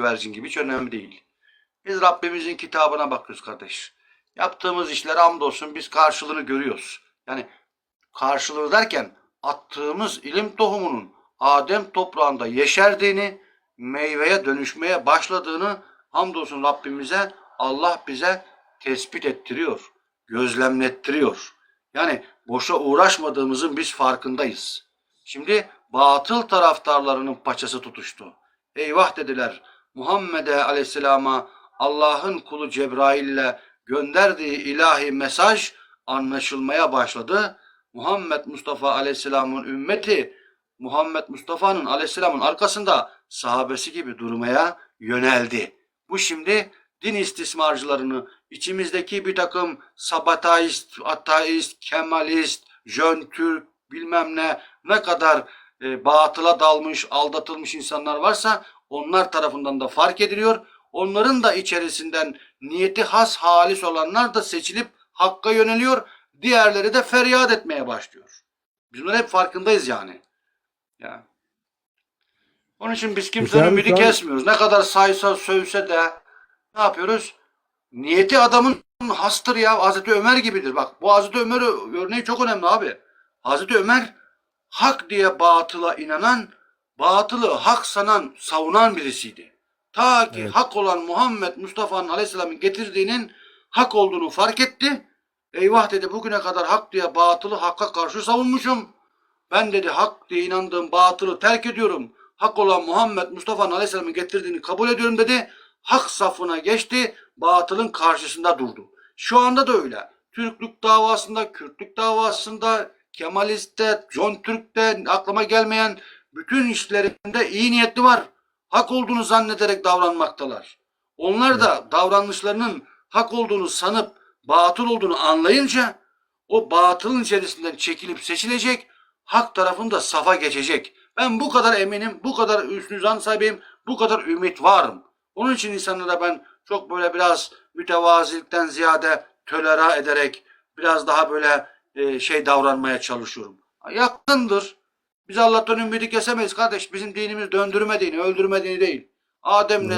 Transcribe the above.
güvercin gibi hiç önemli değil. Biz Rabbimizin kitabına bakıyoruz kardeş. Yaptığımız işler hamdolsun biz karşılığını görüyoruz. Yani karşılığı derken attığımız ilim tohumunun Adem toprağında yeşerdiğini, meyveye dönüşmeye başladığını hamdolsun Rabbimize Allah bize tespit ettiriyor, gözlemlettiriyor. Yani boşa uğraşmadığımızın biz farkındayız. Şimdi batıl taraftarlarının paçası tutuştu. Eyvah dediler Muhammed'e aleyhisselama Allah'ın kulu Cebrail'le gönderdiği ilahi mesaj anlaşılmaya başladı. Muhammed Mustafa aleyhisselamın ümmeti Muhammed Mustafa'nın aleyhisselamın arkasında sahabesi gibi durmaya yöneldi. Bu şimdi din istismarcılarını içimizdeki bir takım sabatayist, ateist, kemalist, jön Türk bilmem ne ne kadar e, batıla dalmış, aldatılmış insanlar varsa onlar tarafından da fark ediliyor. Onların da içerisinden niyeti has halis olanlar da seçilip hakka yöneliyor. Diğerleri de feryat etmeye başlıyor. Biz bunların hep farkındayız yani. Ya. Onun için biz kimsenin Güzel, ümidi kesmiyoruz. Ne kadar saysa sövse de ne yapıyoruz? Niyeti adamın hastır ya. Hazreti Ömer gibidir. Bak bu Hazreti Ömer örneği çok önemli abi. Hazreti Ömer hak diye batıla inanan, batılı hak sanan, savunan birisiydi. Ta ki Evet. hak olan Muhammed Mustafa'nın aleyhisselamın getirdiğinin hak olduğunu fark etti. Eyvah dedi bugüne kadar hak diye batılı hakka karşı savunmuşum. Ben dedi hak diye inandığım batılı terk ediyorum. Hak olan Muhammed Mustafa'nın aleyhisselamın getirdiğini kabul ediyorum dedi. Hak safına geçti, batılın karşısında durdu. Şu anda da öyle. Türklük davasında, Kürtlük davasında, Kemalist'te, John Türk'te aklıma gelmeyen bütün işlerinde iyi niyetli var. Hak olduğunu zannederek davranmaktalar. Onlar da davranışlarının hak olduğunu sanıp batıl olduğunu anlayınca o batılın içerisinden çekilip seçilecek, hak tarafında safa geçecek. Ben bu kadar eminim, bu kadar üstün zan sahibiyim, bu kadar ümit varım. Onun için insanlara ben çok böyle biraz mütevazilikten ziyade tölera ederek biraz daha böyle e, şey davranmaya çalışıyorum. Yakındır. Biz Allah'tan ümidi kesemeyiz kardeş. Bizim dinimiz döndürme dini, öldürme dini değil. Adem'le